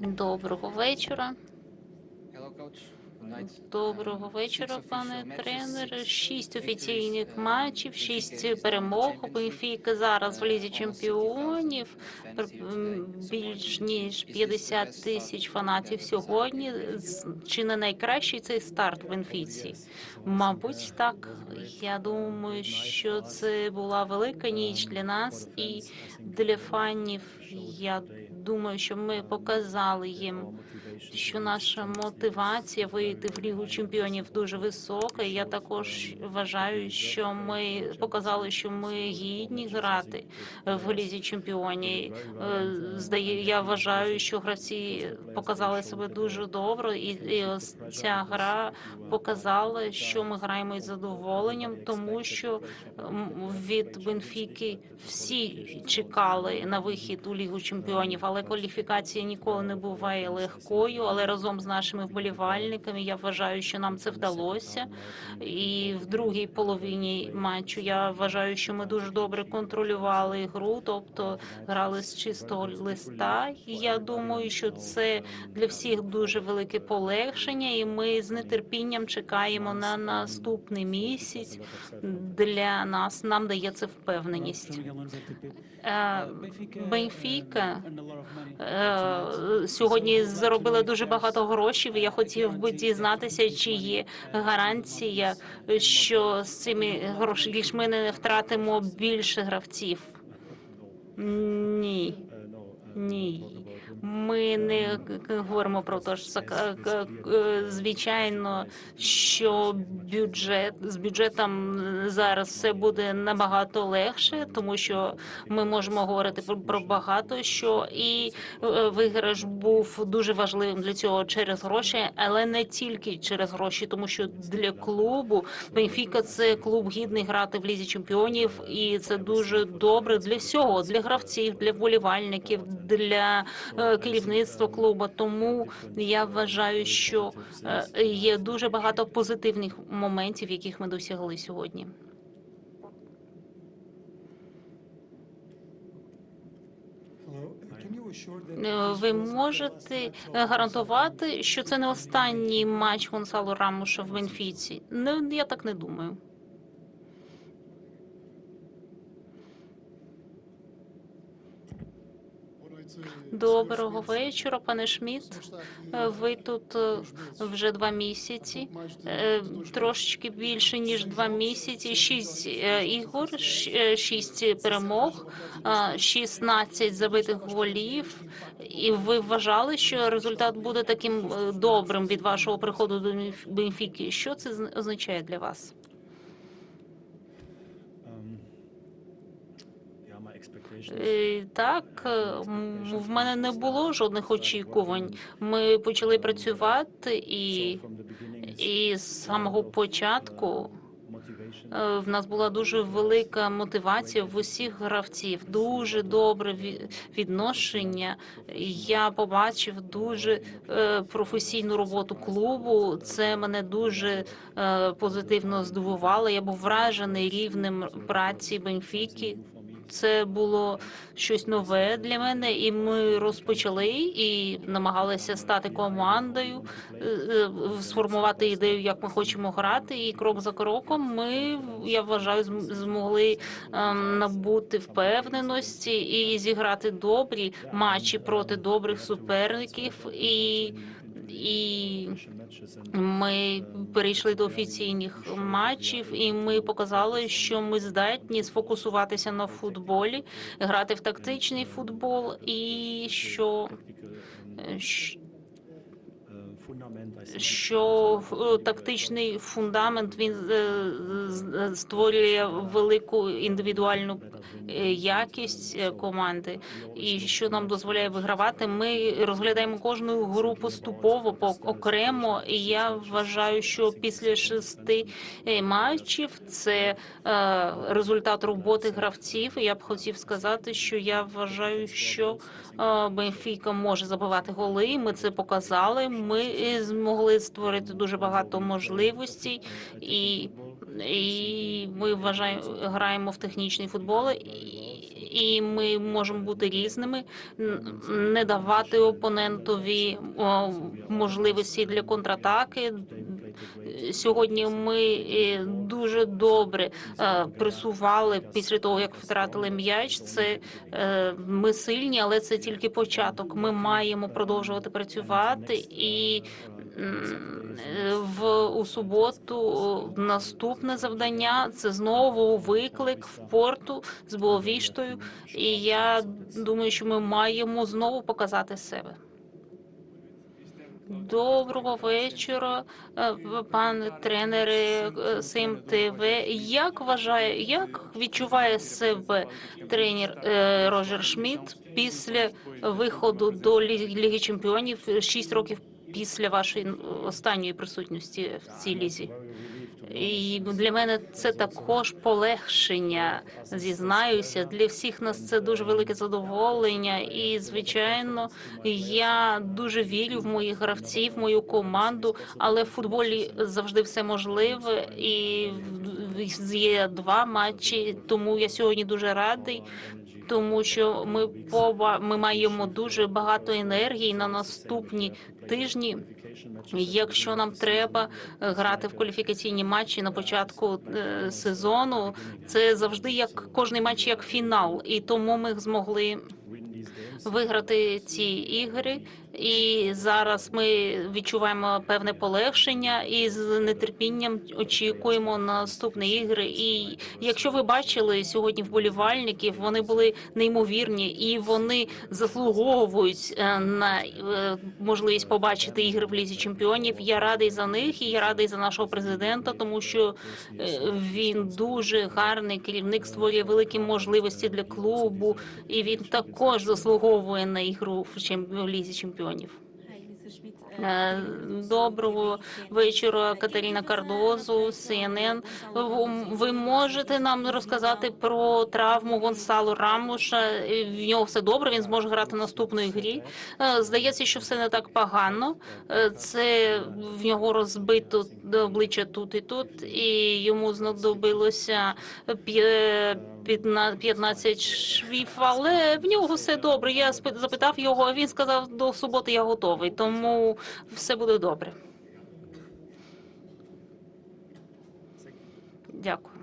Доброго вечора. Доброго вечора, пане six Шість офіційних матчів, шість перемог. Бенфіка зараз в лізі чемпіонів. 60,000 Пр- fans here м, today Більш ніж Is 50 тисяч фанатів сьогодні. Чи не найкращий цей старт в Бенфіці? Мабуть, так. Я думаю, що це була велика ніч для нас і для фанів. Я думаю, що ми показали їм, що наша мотивація вийти в лігу чемпіонів дуже висока. І Я також вважаю, що ми показали, що ми гідні грати в лізі чемпіонів. Е, Здає, я вважаю, що гравці показали себе дуже добре, і, і ось ця гра показала, що ми граємо із задоволенням, тому що від Бенфіки всі чекали на вихід у лігу чемпіонів, але кваліфікація ніколи не буває легкою. Але разом з нашими вболівальниками я вважаю, що нам це вдалося. І в другій половині матчу я вважаю, що ми дуже добре контролювали гру, тобто грали з чистого листа. І я думаю, що це для всіх дуже велике полегшення, і ми з нетерпінням чекаємо на наступний місяць. Для нас нам дає це впевненість. Е, Бенфіка е, сьогодні заробила дуже багато грошей. Я хотів би дізнатися, чи є гарантія, що з цими грошима ми не втратимо більше гравців. Ні. Ні, ми не говоримо про те, що звичайно, що бюджет з бюджетом зараз все буде набагато легше, тому що ми можемо говорити про, про багато що, і е, виграш був дуже важливим для цього через гроші, але не тільки через гроші, тому що для клубу Бенфіка це клуб гідний грати в лізі чемпіонів, і це дуже добре для всього, для гравців, для вболівальників, для керівництва клубу. Тому я вважаю, що е, є дуже багато позитивних моментів, яких ми досягли сьогодні. Е, Ви можете е, гарантувати, що це не останній матч Гонсало Рамуша в Бенфіці? Ну, я так не думаю. Доброго вечора, пане Шмідт. Е, Ви тут е, вже два місяці, Е, трошечки більше ніж два місяці. Шість е, ігор, шість перемог, е, 16 забитих голів. І ви вважали, що результат буде таким добрим від вашого приходу до Бенфіки? Що це означає для вас? Так, е, в мене не було жодних очікувань. Ми почали працювати, і, і з самого початку е, в нас була дуже велика мотивація в усіх гравців, дуже добре відношення. Я побачив дуже е, професійну роботу клубу. Це мене дуже е, позитивно здивувало. Я був вражений рівнем праці Бенфіки. Це було щось нове для мене, і ми розпочали і намагалися стати командою, е, е, сформувати ідею, як ми хочемо грати. І крок за кроком ми, я вважаю, змогли ем, набути впевненості і зіграти добрі матчі проти добрих суперників. І, і ми перейшли до офіційних матчів, і ми показали, що ми здатні сфокусуватися на футболі, грати в тактичний футбол, і що, що е, тактичний фундамент він е, з- створює велику індивідуальну е, якість е, команди, і що нам дозволяє вигравати. Ми розглядаємо кожну гру поступово по окремо. І я вважаю, що після шести е, матчів це е, результат роботи гравців. Я б хотів сказати, що я вважаю, що е, Бенфіка може забивати голи. Ми це показали. Ми змогли створити дуже багато можливостей, і, і ми вважаємо, граємо в технічний футбол. І, і ми можемо бути різними, не давати опонентові можливості для контратаки. Сьогодні ми е, дуже добре е, пресували після того, як втратили м'яч. Це е, ми сильні, але це тільки початок. Ми маємо продовжувати працювати і е, в у суботу наступне завдання це знову виклик в порту з Боавіштою. І я думаю, що ми маємо знову показати себе. Доброго вечора, е, пане тренери е, Сим ТВ. Як вважає, як відчуває себе тренер е, Роджер Шмідт після виходу до Лі- Ліги Чемпіонів 6 років після вашої останньої присутності в цій лізі? І для мене це також полегшення. Зізнаюся, для всіх нас це дуже велике задоволення. І звичайно, я дуже вірю в моїх гравців, в мою команду. Але в футболі завжди все можливе. І є два матчі. Тому я сьогодні дуже радий. Тому що ми поба ми маємо дуже багато енергії на наступні тижні. Якщо нам треба е, грати в кваліфікаційні матчі на початку е, сезону, це завжди як кожний матч як фінал, і тому ми змогли виграти ці ігри. І зараз ми відчуваємо певне полегшення і з нетерпінням очікуємо на наступні ігри. І якщо ви бачили сьогодні вболівальників, вони були неймовірні і вони заслуговують е, на е, можливість побачити ігри в лізі чемпіонів. Я радий за них і я радий за нашого президента, тому що е, він дуже гарний керівник, створює великі можливості для клубу, і він також заслуговує на ігру в лізі чемпіонів. Е, Доброго вечора, Катерина Кардозу, CNN. Ви можете нам розказати про травму Гонсалу Рамуша? Е, В нього все добре, він зможе грати в наступної грі. Е, Здається, що все не так погано. Це в нього розбито обличчя тут і тут, і йому знадобилося 15 15 швів, але в нього все добре. Я запитав його, а він сказав, до суботи я готовий, тому все буде добре. Дякую.